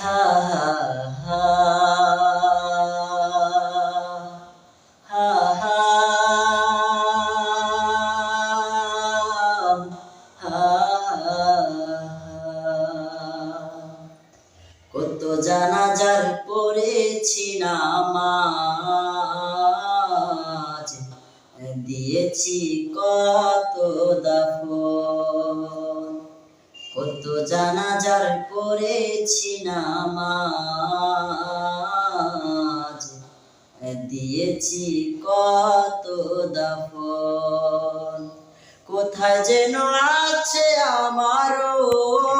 হা হা কত জানাজার পড়েছি দিয়েছি কত দাফন। কত জানাজার পড়েছি নামাজ। দিয়েছি কত দাফন। কোথায় যেন আছে আমারও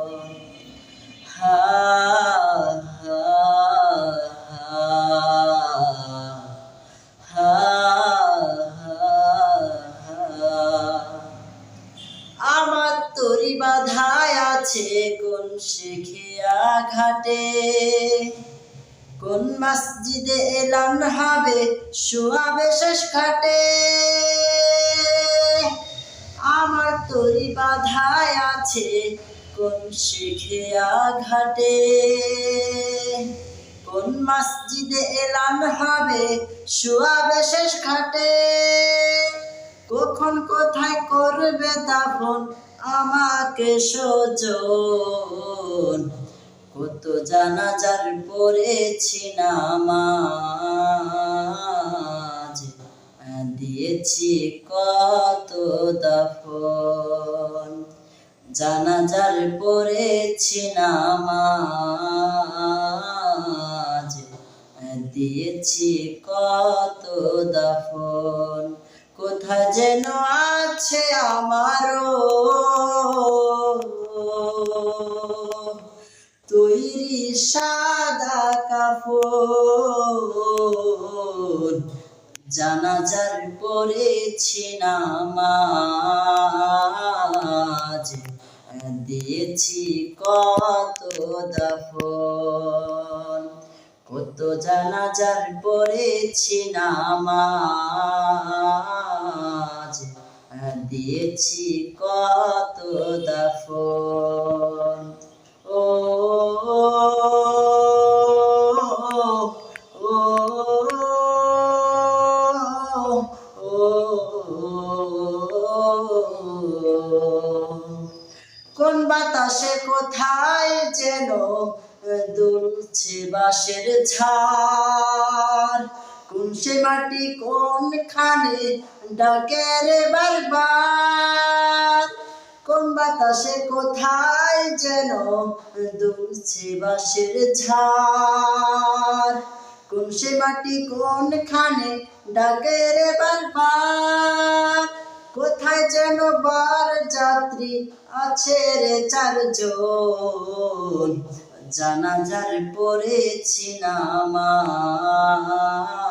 তরি বাধায় আছে কোন শেখিয়া ঘাটে কোন মসজিদে এলান হবে শুয়াবে শেষ খাটে আমার তরি বাধায় আছে কোন শিখিয়া ঘাটে কোন মসজিদে এলান হবে শুয়াবে শেষ খাটে কখন কোথায় করবে দাফন? আমাকে সজন। কত জানাজার পড়েছি নামাজ। দিয়েছি কত দাফন। জানাজার পড়েছি নামাজ। দিয়েছি কত দাফন। কোথায় যেন আছে আমারও। তৈরি সাদা কাপড়, জানাজার পড়েছি নামাজ। দিয়েছি কত দাফন, কত জানাজার পড়েছি নামাজ। দিয়েছি কত দাফন। ও কোন বাতাসে কোথায় যেন দুলছে বাঁশের ঝাড়। কোন সে মাটি কোনখানে ডাকে রে বারবার? কোন বাতাসে কোথায় যেন দুলছে বাঁশের ঝাড়? কোন সে মাটি কোনখানে ডাকে রে বারবার? কোথায় যেন বার যাত্রী আছে রে চারজন? জানাজার পড়েছি নামাজ